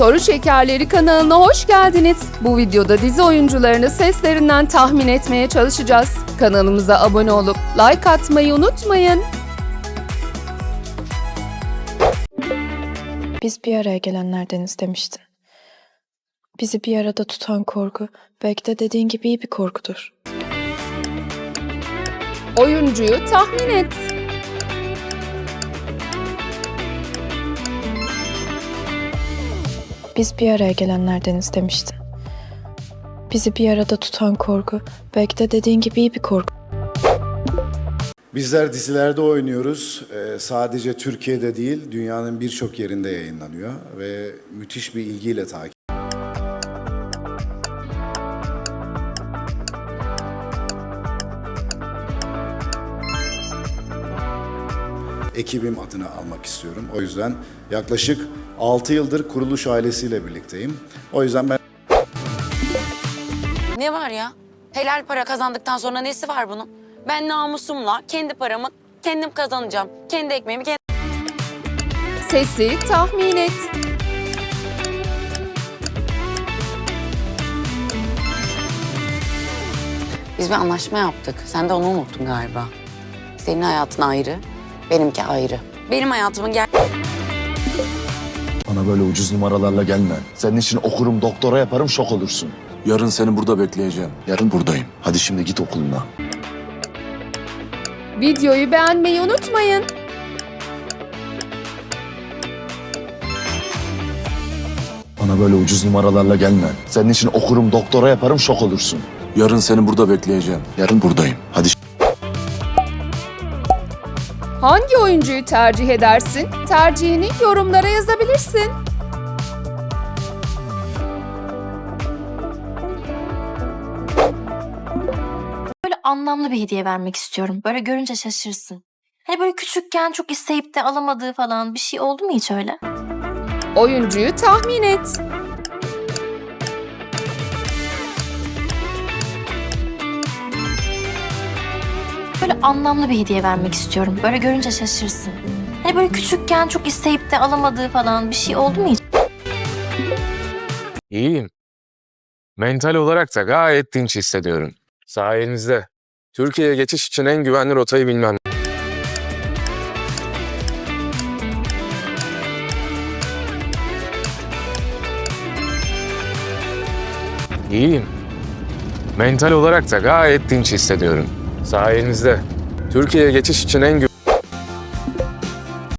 Soru Şekerleri kanalına hoş geldiniz. Bu videoda dizi oyuncularını seslerinden tahmin etmeye çalışacağız. Kanalımıza abone olup like atmayı unutmayın. Biz bir araya gelenlerdeniz demiştin. Bizi bir arada tutan korku belki de dediğin gibi iyi bir korkudur. Oyuncuyu tahmin et. Biz bir araya gelenlerdeniz demiştin. Bizi bir arada tutan korku belki de dediğin gibi iyi bir korku. Bizler dizilerde oynuyoruz. Ee, sadece Türkiye'de değil, dünyanın birçok yerinde yayınlanıyor ve müthiş bir ilgiyle takip. Ekibim adını almak istiyorum. O yüzden yaklaşık 6 yıldır kuruluş ailesiyle birlikteyim. O yüzden ben Ne var ya? Helal para kazandıktan sonra nesi var bunun? Ben namusumla kendi paramı kendim kazanacağım. Kendi ekmeğimi kendim... Sesi tahmin et. Biz bir anlaşma yaptık. Sen de onu unuttun galiba. Senin hayatın ayrı, benimki ayrı. Benim hayatımın ger... Bana böyle ucuz numaralarla gelme. Senin için okurum, doktora yaparım, şok olursun. Yarın seni burada bekleyeceğim. Yarın buradayım. Hadi şimdi git okuluna. Videoyu beğenmeyi unutmayın. Bana böyle ucuz numaralarla gelme. Senin için okurum, doktora yaparım, şok olursun. Yarın seni burada bekleyeceğim. Yarın buradayım. Hadi Hangi oyuncuyu tercih edersin? Tercihini yorumlara yazabilirsin. böyle anlamlı bir hediye vermek istiyorum. Böyle görünce şaşırsın. Hani böyle küçükken çok isteyip de alamadığı falan bir şey oldu mu hiç öyle? Oyuncuyu tahmin et. Anlamlı bir hediye vermek istiyorum. Böyle görünce şaşırsın. Hani böyle küçükken çok isteyip de alamadığı falan bir şey oldu mu hiç? İyiyim. Mental olarak da gayet dinç hissediyorum. Sayenizde. Türkiye'ye geçiş için en güvenli rotayı bilmem. İyiyim. Mental olarak da gayet dinç hissediyorum. Sayenizde. Türkiye'ye geçiş için en gü-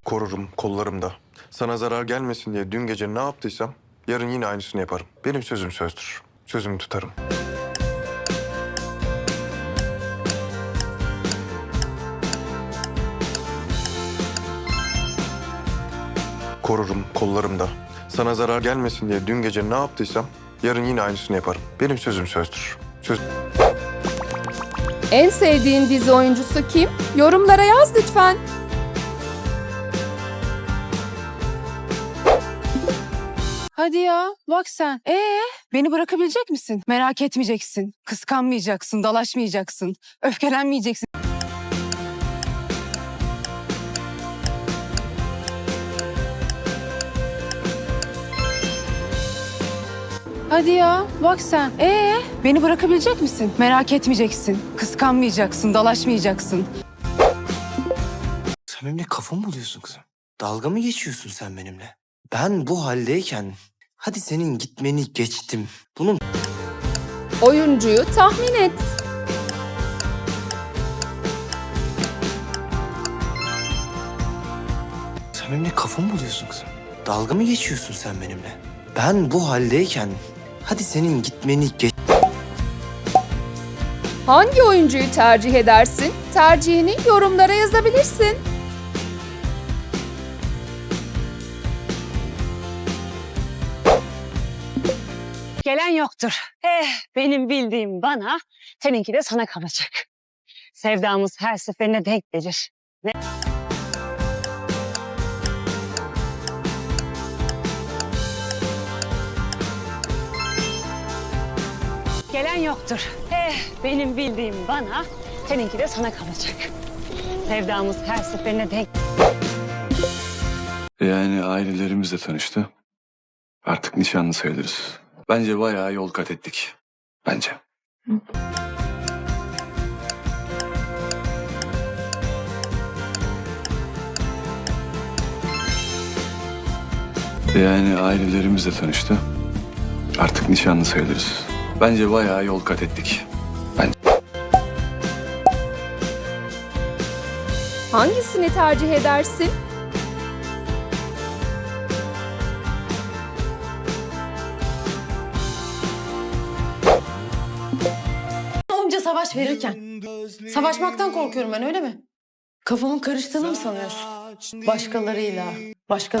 korurum kollarımda. Sana zarar gelmesin diye dün gece ne yaptıysam yarın yine aynısını yaparım. Benim sözüm sözdür. Sözümü tutarım. Korurum kollarımda. Sana zarar gelmesin diye dün gece ne yaptıysam yarın yine aynısını yaparım. Benim sözüm sözdür. Söz... En sevdiğin dizi oyuncusu kim? Yorumlara yaz lütfen. Hadi ya bak sen. Ee beni bırakabilecek misin? Merak etmeyeceksin. Kıskanmayacaksın, dalaşmayacaksın. Öfkelenmeyeceksin. Hadi ya bak sen. Ee beni bırakabilecek misin? Merak etmeyeceksin. Kıskanmayacaksın, dalaşmayacaksın. Sen benimle kafa mı buluyorsun kızım? Dalga mı geçiyorsun sen benimle? Ben bu haldeyken hadi senin gitmeni geçtim. Bunun Oyuncuyu tahmin et. sen benimle kafa mı buluyorsun kızım? Dalga mı geçiyorsun sen benimle? Ben bu haldeyken hadi senin gitmeni geç... Hangi oyuncuyu tercih edersin? Tercihini yorumlara yazabilirsin. Gelen yoktur. Eh benim bildiğim bana, seninki de sana kalacak. Sevdamız her seferine denk gelir. Ne? Gelen yoktur. Eh benim bildiğim bana, seninki de sana kalacak. Sevdamız her seferine denk Yani ailelerimizle tanıştı. Artık nişanlı sayılırız. Bence bayağı yol kat ettik. Bence. Yani ailelerimiz de tanıştı. Artık nişanlı sayılırız. Bence bayağı yol kat ettik. Hangisini tercih edersin? Onca savaş verirken. Savaşmaktan korkuyorum ben öyle mi? Kafamın karıştığını mı sanıyorsun? Başkalarıyla, başka...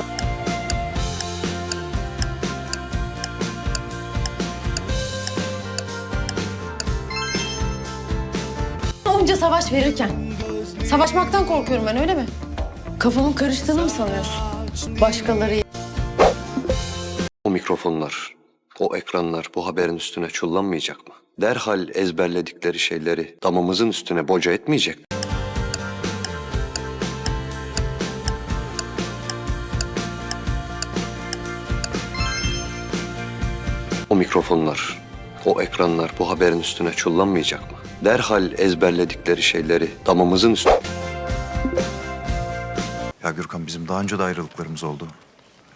Onca savaş verirken. Savaşmaktan korkuyorum ben öyle mi? Kafamın karıştığını mı sanıyorsun? Başkalarıyla... O mikrofonlar, o ekranlar bu haberin üstüne çullanmayacak mı? Derhal ezberledikleri şeyleri damımızın üstüne boca etmeyecek mi? O mikrofonlar, o ekranlar bu haberin üstüne çullanmayacak mı? Derhal ezberledikleri şeyleri damımızın üstüne... Ya Gürkan bizim daha önce de ayrılıklarımız oldu.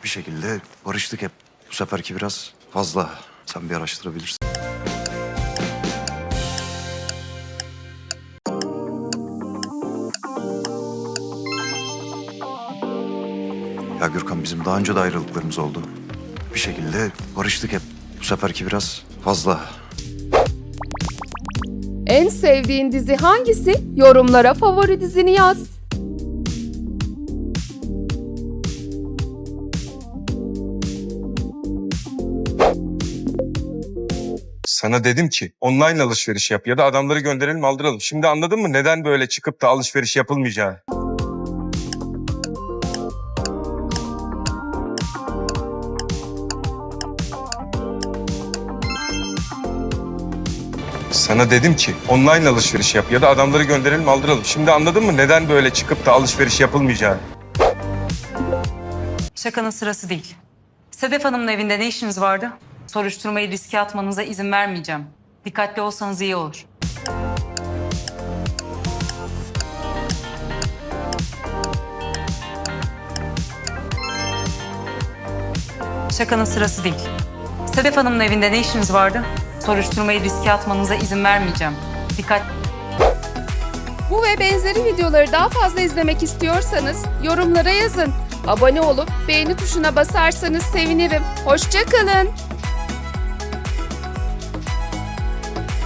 Bir şekilde barıştık hep. Bu seferki biraz fazla. Sen bir araştırabilirsin. Ya Gürkan bizim daha önce de ayrılıklarımız oldu. Bir şekilde barıştık hep. Bu seferki biraz fazla. En sevdiğin dizi hangisi? Yorumlara favori dizini yaz. Sana dedim ki online alışveriş yap ya da adamları gönderelim aldıralım. Şimdi anladın mı neden böyle çıkıp da alışveriş yapılmayacağı? Sana dedim ki online alışveriş yap ya da adamları gönderelim aldıralım. Şimdi anladın mı neden böyle çıkıp da alışveriş yapılmayacağı? Şakanın sırası değil. Sedef Hanım'ın evinde ne işiniz vardı? Soruşturmayı riske atmanıza izin vermeyeceğim. Dikkatli olsanız iyi olur. Şakanın sırası değil. Sedef Hanım'ın evinde ne işiniz vardı? Soruşturmayı riske atmanıza izin vermeyeceğim. Dikkat Bu ve benzeri videoları daha fazla izlemek istiyorsanız yorumlara yazın. Abone olup beğeni tuşuna basarsanız sevinirim. Hoşçakalın.